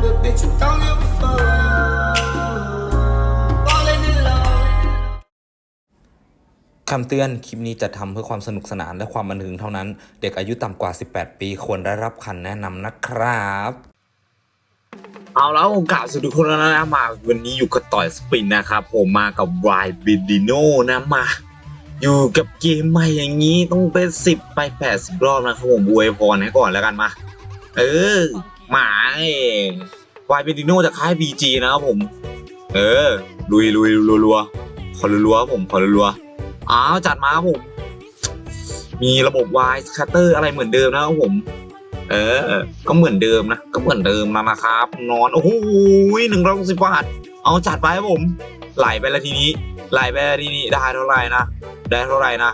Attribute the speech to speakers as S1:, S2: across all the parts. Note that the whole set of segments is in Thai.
S1: type of bitch who don't give a fuck. Falling in love.
S2: คำเตือน คลิปนี้จะทำเพื่อความสนุกสนานและความบันเทิงเท่านั้น เด็กอายุต่ำกว่า 18 ปีควรได้รับคำแนะนำนะครับ
S3: เอาแล้วโอกาสสวัสดีทุกคนแล้วนะมา วันนี้อยู่กับต่อยสปินนะครับ ผมมากับวายบิดิโนนะมา อยู่กับเกมใหม่อย่างนี้ต้องเป็นสิบไปแปดสิบรอบนะครับผมอวยพรให้ก่อนแล้วกันมา เออ หมาวายบิดิโนจากค่ายบีจีนะครับผม เออลุยลุยรัวๆขอรัวๆผมขอรัวๆอ้าวจัดมาครับผม มีระบบวายสคัตเตอร์อะไรเหมือนเดิมนะครับผม เออ ก็เหมือนเดิมนะ ก็เหมือนเดิมนะนะครับ นอน โอ้โหหนึ่งร้อยสิบบาท เอาจัดไปครับผม ไหลไปแล้วทีนี้ ไหลไปแล้วทีนี้ได้เท่าไหร่นะ ได้เท่าไหร่นะ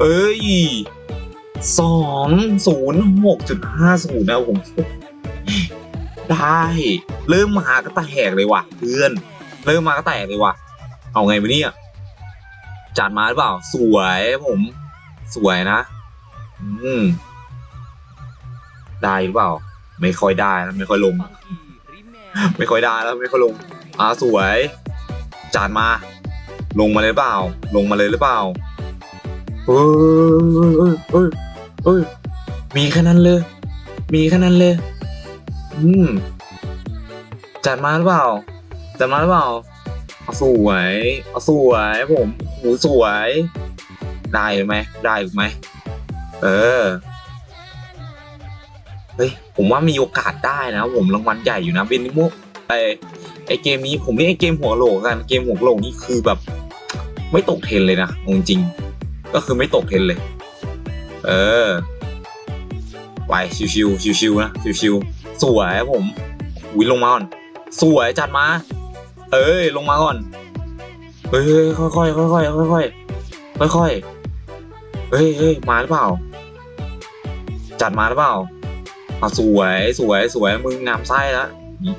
S3: เอ้ยสองศูนย์หกจุดห้าศูนย์นะผม ได้ เริ่มมาก็แตกเลยว่ะเพื่อน เริ่มมาก็แตกเลยว่ะ เอาไงวะเนี่ยจัดมาหรือเปล่า สวยผม สวยนะ อืม ได้หรือเปล่า ไม่ค่อยได้แล้วไม่ค่อยลง ไม่ค่อยได้แล้วไม่ค่อยลง อ่าสวยจานมา ลงมาเลยหรือเปล่า ลงมาเลยหรือเปล่าเฮ้ยเฮ้ยเฮ้ยเฮ้ยมีแค่นั้นเลย มีแค่นั้นเลย อืม จัดมาหรือเปล่า จัดมาหรือเปล่าเอาสวยเอาสวยผมหูสวย ได้ไหมได้ไหม เออ เฮ้ย ผมว่ามีโอกาสได้นะ ผมรางวัลใหญ่อยู่นะเบนนิโมไอไอเกมนี้ผมเรียกไอเกมหัวโหลกกัน เกมหัวโหลกนี่คือแบบ ไม่ตกเทรนเลยนะจริงก็คือไม่ตกเทรนเลย เออ ไปชิวๆชิวๆนะชิวๆ สวยครับผมวิลงมาก่อน สวยจัดมา เอ้ยลงมาก่อนเฮ้ยค่อยๆค่อยๆค่อยๆค่อยๆเฮ้ยเฮ้ยมาหรือเปล่า จัดมาหรือเปล่าอะสวยสวยสวยมึงงามไส้แล้วนี่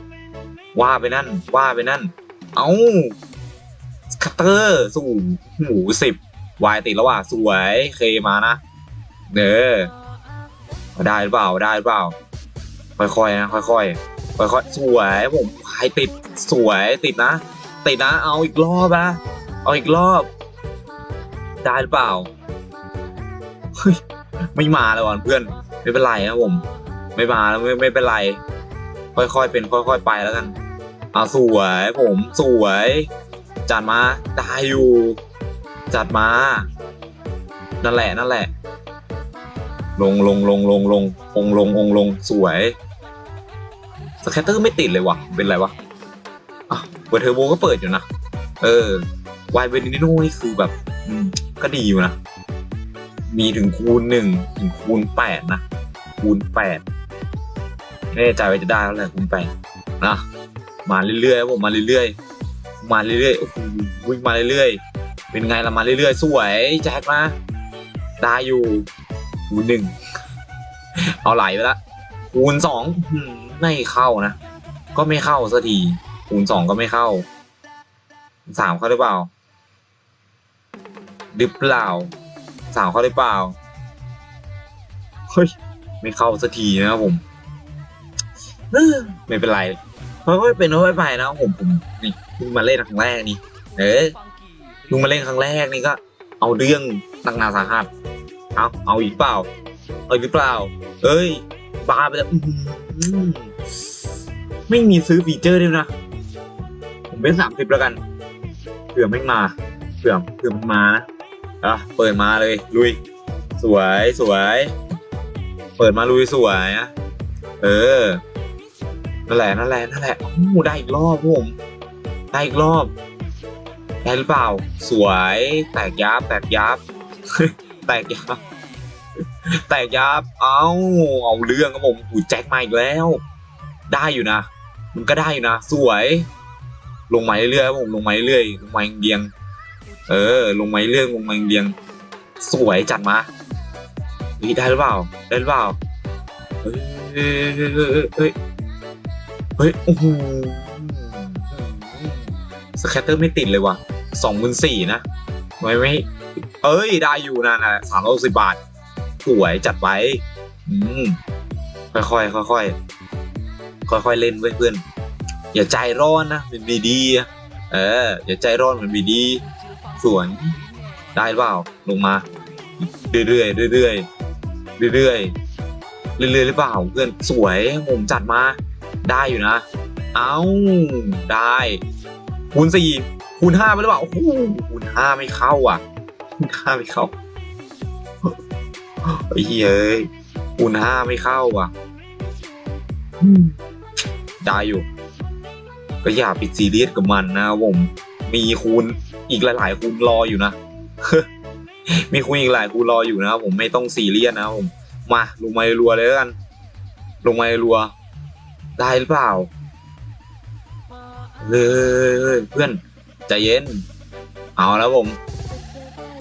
S3: ว่าไปนั่น ว่าไปนั่น เอ้าคัตเตอร์สู่หมูสิบวายติดแล้วว่ะสวยเคมานะเด้อได้หรือเปล่าได้หรือเปล่า ค่อยๆนะค่อยๆค่อยๆสวยผมวายติดสวยติดนะติดนะ เอาอีกรอบนะเอาอีกรอบได้หรือเปล่าเฮ้ยไม่มาเลยว่ะเพื่อนไม่เป็นไรนะผม ไม่มาแล้วไม่ไม่เป็นไร ค่อยๆเป็น ค่อย ๆ ไปแล้วกันเอาสวยผมสวย จัดมาได้อยู่ จัดมา นั่นแหละนั่นแหละ ลงลงลงลงลงองลงองลงสวย สแคตเตอร์ไม่ติดเลยวะเป็นไรวะอะเปิดเทอร์โบก็เปิดอยู่นะ เออวายเวนิโน่นี่คือแบบก็ดีอยู่นะ มีถึงคูณหนึ่งถึงคูณแปดนะ คูณแปดไม่แน่ใจว่าจะได้เท่าไหร่คูณแปดนะมาเรื่อยๆผมมาเรื่อยๆมาเรื่อยๆโอ้โหวิ่งมาเรื่อยๆเป็นไงละมาเรื่อยๆสวยแจ็คมาได้อยู่คูณหนึ่งเอาไหลไปละคูณสองอืม ไม่เข้านะ ก็ไม่เข้าสักทีคูณสองก็ไม่เข้าสามเข้าหรือเปล่าหรือเปล่าสามเข้าหรือเปล่าเฮ้ยไม่เข้าสักทีนะครับผมเอ้อไม่เป็นไรค่อยๆเป็นค่อยๆไปนะผมผมนี่เพิ่งมาเล่นครั้งแรกนี่เออเพิ่งมาเล่นครั้งแรกนี่ก็ เอาเรื่องหนักหนาสาหัสเอาเอาอีกเปล่าเอาอีกเปล่า เอ้ย บาไปแล้วไม่มีซื้อฟีเจอร์ด้วยนะ ผมเป็นสามสิบแล้วกันเผื่อไม่มาเผื่อเผื่อมันมานะอะเปิดมาเลยลุย สวยสวย เปิดมาลุยสวยนะเออนั่นแหละนั่นแหละนั่นแหละโอ้ได้อีกรอบครับผมได้อีกรอบได้หรือเปล่า สวย แตกยับแตกยับแตกยับ แตกยับ เอาเอาเรื่องครับผมอูแจ็คมาอีกแล้ว ได้อยู่นะ มันก็ได้อยู่นะ สวย ลงมาเรื่อยๆครับผม ลงมาเรื่อยลงมาเรียง เออ ลงมาเรื่อยลงมาเรียง สวยจัดมาเฮ้ยได้หรือเปล่า ได้หรือเปล่า เฮ้ย เฮ้ย เฮ้ย เฮ้ย โอ้โห สแคตเตอร์ไม่ติดเลยว่ะสองหมื่นสี่นะไม่ไม่ เอ้ย ได้อยู่นะนะสามร้อยสิบบาท สวยจัดไว้ อืมค่อยๆค่อยๆค่อยๆเล่นเว้ยเพื่อน อย่าใจร้อนนะเป็นบีดีเออ อย่าใจร้อนเหมือนบีดีสวนได้เปล่าลงมา เรื่อยๆเรื่อยๆเรื่อยๆเรื่อยๆหรือเปล่าเพื่อนสวยผมจัดมา ได้อยู่นะ เอ้าได้คูณสี่คูณห้าไปหรือเปล่าโอ้โหคูณห้าไม่เข้าอะคูณห้าไม่เข้า ไอ้เหี้ยเอ้ยคูณห้าไม่เข้าอะอืมได้อยู่ ก็อย่าไปซีเรียสกับมันนะผม มีคูณอีกหลาย ๆ คูณรออยู่นะ มีคูณอีกหลายคูณรออยู่นะครับผมไม่ต้องซีเรียสนะครับผม มาลงมารัวๆเลยแล้วกัน ลงมารัวๆได้หรือเปล่าเฮ้ยเพื่อนใจเย็น เอาแล้วผม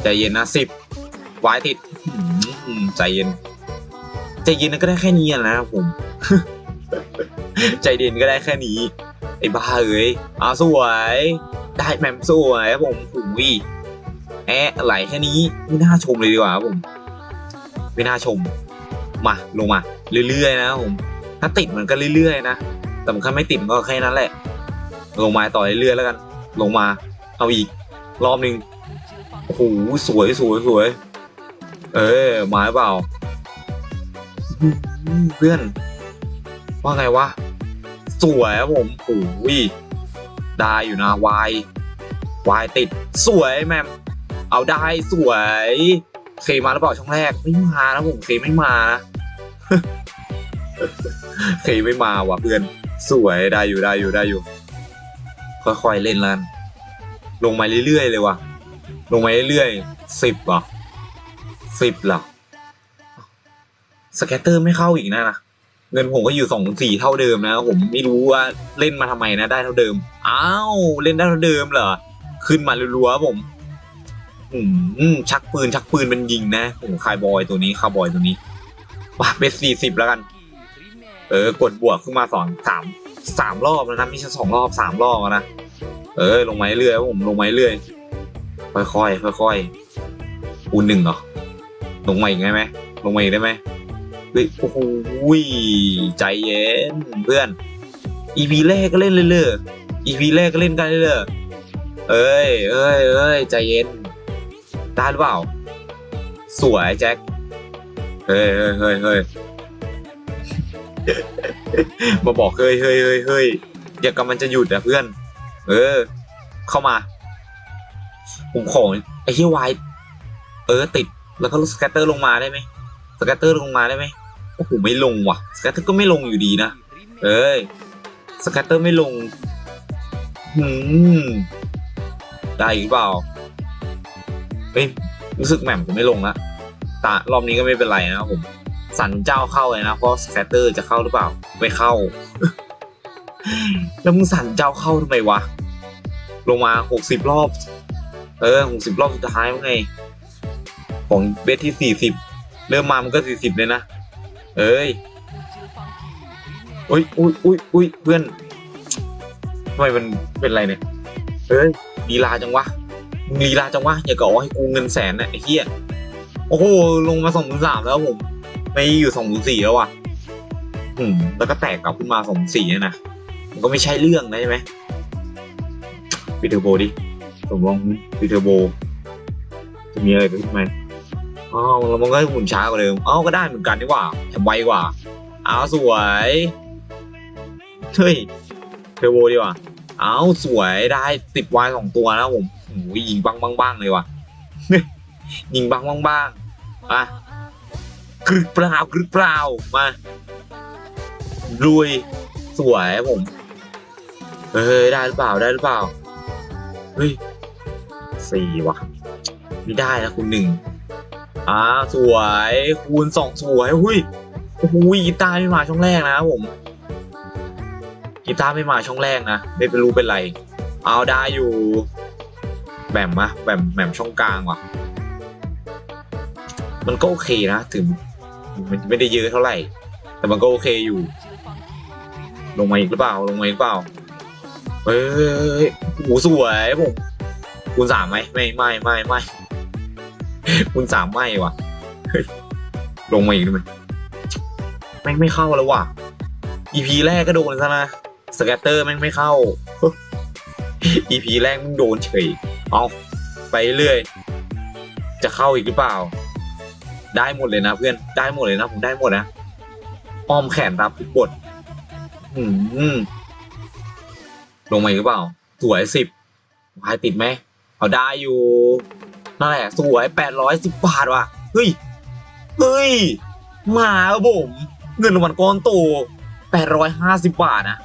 S3: ใจเย็นนะสิบวายติดอื้อหือ ใจเย็น ใจเย็นก็ได้แค่นี้นะครับผม ใจเย็นก็ได้แค่นี้ ไอ้บ้าเอ้ยเอาสวย ได้แหมมสวยครับผมหูยแอะไหลแค่นี้ไม่น่าชมเลยดีกว่าครับผม ไม่น่าชม มาลงมา เรื่อยๆนะครับผม ถ้าติดมันก็เรื่อยๆนะแต่มันแค่ไม่ติดก็แค่นั้นแหละ ลงมาต่อเรื่อยๆแล้วกัน ลงมา เอาอีก รอบหนึ่งโอ้โหสวยสวยสวย เออมาเปล่า เพื่อน ว่าไงวะ สวยครับผมโอ้ยได้อยู่นะวายวายติดสวยแมมเอาได้สวยเคมาหรือเปล่าช่องแรกไม่มานะผมเคไม่มานะเคไม่มาว่ะเพื่อน สวยได้อยู่ได้อยู่ได้อยู่ ค่อยๆเล่นลันลงมาเรื่อยๆเลยว่ะลงมาเรื่อยๆสิบเหรอ สิบเหรอสแกตเตอร์ไม่เข้าอีกนะนะเงินผมก็อยู่สองสี่เท่าเดิมนะ ผมไม่รู้ว่าเล่นมาทำไมนะได้เท่าเดิม อ้าวเล่นได้เท่าเดิมเหรอ ขึ้นมารัวๆผมอืมชักปืนชักปืนเป็นยิงนะโอ้โหคายบอยตัวนี้คาบอยตัวนี้ว่าเป็นสี่สิบแล้วกัน เออ กดบวกขึ้นมาสองสามสามรอบแล้วนะไม่ใช่สองรอบสามรอบนะเออ ลงไมาเรื่อยผมลงไมาเรื่อยค่อยๆค่อยๆอูนหนึ่งเหรอ ลงมาอีกได้ไหมลงมาอีกได้ไหมเฮ้ยโอ้โหใจเย็นเพื่อน EP แรกก็เล่นเลยเลย EP แรกก็เล่นกันเลยเลยเอ้ยเอ้ยเอ้ยใจเย็นได้หรือเปล่า สวยแจ็คเฮ้ยเฮ้ยเฮ้ยเฮ้ยมาบอกเฮ้ยเฮ้ยเฮ้ยเฮ้ยอย่ากำมันจะหยุดอะเพื่อน เออ เข้ามา ผมขอไอ้ที่วายเออติด แล้วก็สแกตเตอร์ลงมาได้ไหมสแกตเตอร์ลงมาได้ไหมโอ้โหไม่ลงว่ะสแกตเตอร์ก็ไม่ลงอยู่ดีนะเอ้ยสแกตเตอร์ไม่ลงหืมได้อีกเปล่าเฮ้ยรู้สึกแหม่มจะไม่ลงละตารอบนี้ก็ไม่เป็นไรนะครับผม สันเจ้าเข้าเลยนะเพราะสแกตเตอร์จะเข้าหรือเปล่า ไม่เข้า แล้วมึงสันเจ้าเข้าทำไมวะ ลงมาหกสิบรอบ เออหกสิบรอบสุดท้ายมั้งไง ของเบสที่สี่สิบเริ่มมามันก็สี่สิบเลยนะ เอ้ยอุ้ยอุ้ยอุ้ยอุ้ยเพื่อนทำไมมันเป็นไรเนี่ยเอ้ยลีลาจังวะมึงลีลาจังวะอย่ากาะให้กูเงินแสนนะไอ้เหี้ยโอ้โหลงมาสองพันสามแล้วผม ไม่อยู่สองพันสี่แล้วว่ะอืมแล้วก็แตกกลับขึ้นมาสองสี่เนี่ยนะมันก็ไม่ใช่เรื่องนะใช่ไหมปิดเทอร์โบดิผมลองปิดเทอร์โบจะมีอะไรเกิดขึ้นไหม อ้าวแล้วมันก็หมุนช้ากว่าเดิมอ้าวก็ได้เหมือนกันนี่หว่าแถมไวกว่าอ้าวสวยเฮ้ยเทอร์โบดีกว่าอ้าวสวยได้ติดวายสองตัวนะผมโอ้ยยิงบ้างบ้างบ้างเลยว่ะยิงบ้างบ้างบ้างอะกรึกเปล่ากรึกเปล่ามาลุยสวยผมเฮ้ยได้หรือเปล่าได้หรือเปล่าเฮ้ยสี่ว่ะไม่ได้นะคุณหนึ่ง อ่าสวยคูณสองสวยหุ้ยโอ้โหกีตาร์ไม่มาช่องแรกนะครับผมกีตาร์ไม่มาช่องแรกนะไม่เป็นรู้เป็นไร เอาได้อยู่แบมมะแบมแบมช่องกลางว่ะ มันก็โอเคนะถึงมันไม่ได้เยอะเท่าไหร่ แต่มันก็โอเคอยู่ ลงมาอีกหรือเปล่าลงมาอีกเปล่าเฮ้ยโอ้โหสวยผมคูณสามไหมไม่ไม่ไม่ไม่ คูณสามไม่ว่ะลงมาอีกด้ไหมไม่งไม่เข้าแล้วว่ะ EP แรกก็โดนซะนะสแกตเตอร์แม่งไม่เข้า EP แรกมึงโดนเฉย เอาไปเรื่อย จะเข้าอีกหรือเปล่า ได้หมดเลยนะเพื่อน ได้หมดเลยนะ ผมได้หมดนะอ้อมแขนรับทุกบทลงมาอีกหรือเปล่า สวยสิบพายติดไหมเอาได้อยู่ นั่นแหละสวยแปดร้อยสิบบาทว่ะ เฮ้ย เฮ้ย มาครับผม เงินรางวัลก้อนโตแปดร้อยห้าสิบบาทนะ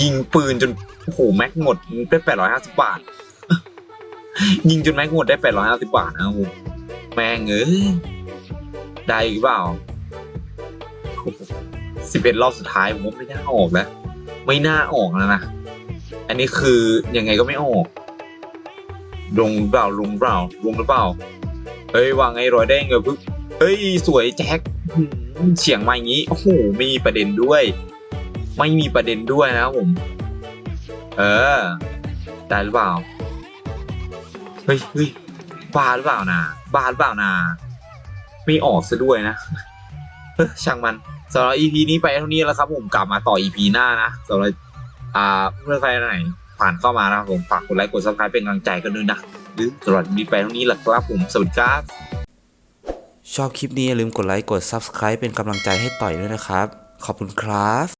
S3: ยิงปืนจน โอ้โห แม็กหมดได้แปดร้อยห้าสิบบาท ยิงจนแม็กหมดได้แปดร้อยห้าสิบบาทนะครับผมแม่งเอ้ยได้หรือเปล่าสิบเอ็ดรอบสุดท้ายผมว่าไม่น่าออกแล้ว ไม่น่าออกแล้วนะ อันนี้คือยังไงก็ไม่ออก ลงเปล่าลงเปล่าลงหรือเปล่าเฮ้ยวางไงรอยได้เงยพึ่งเฮ้ยสวยแจ็คเฉียงมาอย่างนี้โอ้โหไม่มีประเด็นด้วย ไม่มีประเด็นด้วยนะผม เออได้หรือเปล่าเฮ้ยเฮ้ยบ้าหรือเปล่านะบ้าหรือเปล่านะไม่ออกซะด้วยนะเอ้อช่างมันสำหรับ EP นี้ไปเท่านี้แล้วครับผมกลับมาต่อ EP หน้านะสำหรับอ่าเพื่อนใครไหน ผ่านเข้ามานะครับผมฝากกดไลค์กดซับสไครป์เป็นกำลังใจกันด้วยนะหรือสำหรับ EP นี้ไปเท่านี้แหละครับผมสวัสดีครับ
S2: ชอบคลิปนี้อย่าลืมกดไลค์กด Subscribe เป็นกำลังใจให้ต่อยด้วยนะครับ ขอบคุณครับ